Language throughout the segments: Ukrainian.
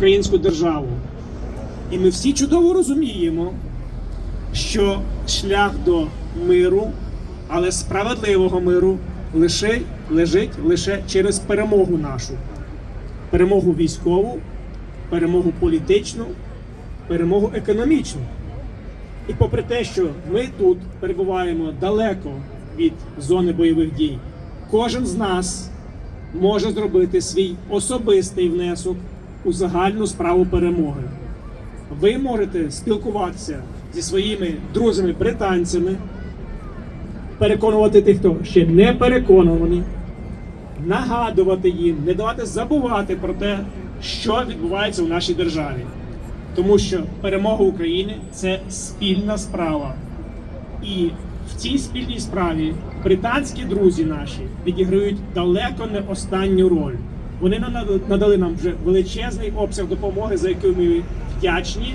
українську державу. І ми всі чудово розуміємо, що шлях до миру, але справедливого миру, лише лежить лише через перемогу нашу, перемогу військову, перемогу політичну, перемогу економічну. І попри те, що ми тут перебуваємо далеко від зони бойових дій, кожен з нас може зробити свій особистий внесок у загальну справу перемоги. Ви можете спілкуватися зі своїми друзями-британцями, переконувати тих, хто ще не переконуваний, нагадувати їм, не давати забувати про те, що відбувається у нашій державі. Тому що перемога України це спільна справа. І в цій спільній справі британські друзі наші відіграють далеко не останню роль. Вони надали нам вже величезний обсяг допомоги, за яку ми вдячні.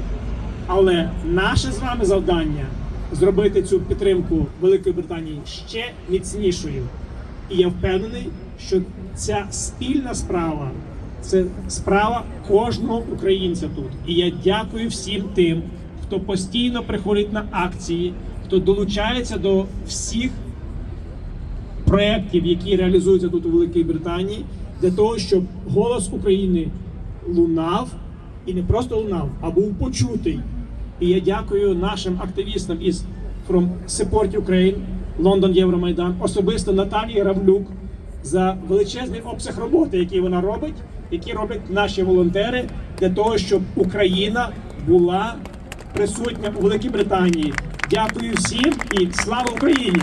Але наше з вами завдання зробити цю підтримку Великої Британії ще міцнішою. І я впевнений, що ця спільна справа це справа кожного українця тут. І я дякую всім тим, хто постійно приходить на акції, хто долучається до всіх проєктів, які реалізуються тут у Великій Британії, для того, щоб голос України лунав і не просто лунав, а був почутий. І я дякую нашим активістам із From Support Ukraine, Лондон Євромайдан, особисто Наталії Равлюк за величезний обсяг роботи, який вона робить, які роблять наші волонтери для того, щоб Україна була присутня у Великій Британії. Дякую всім і слава Україні!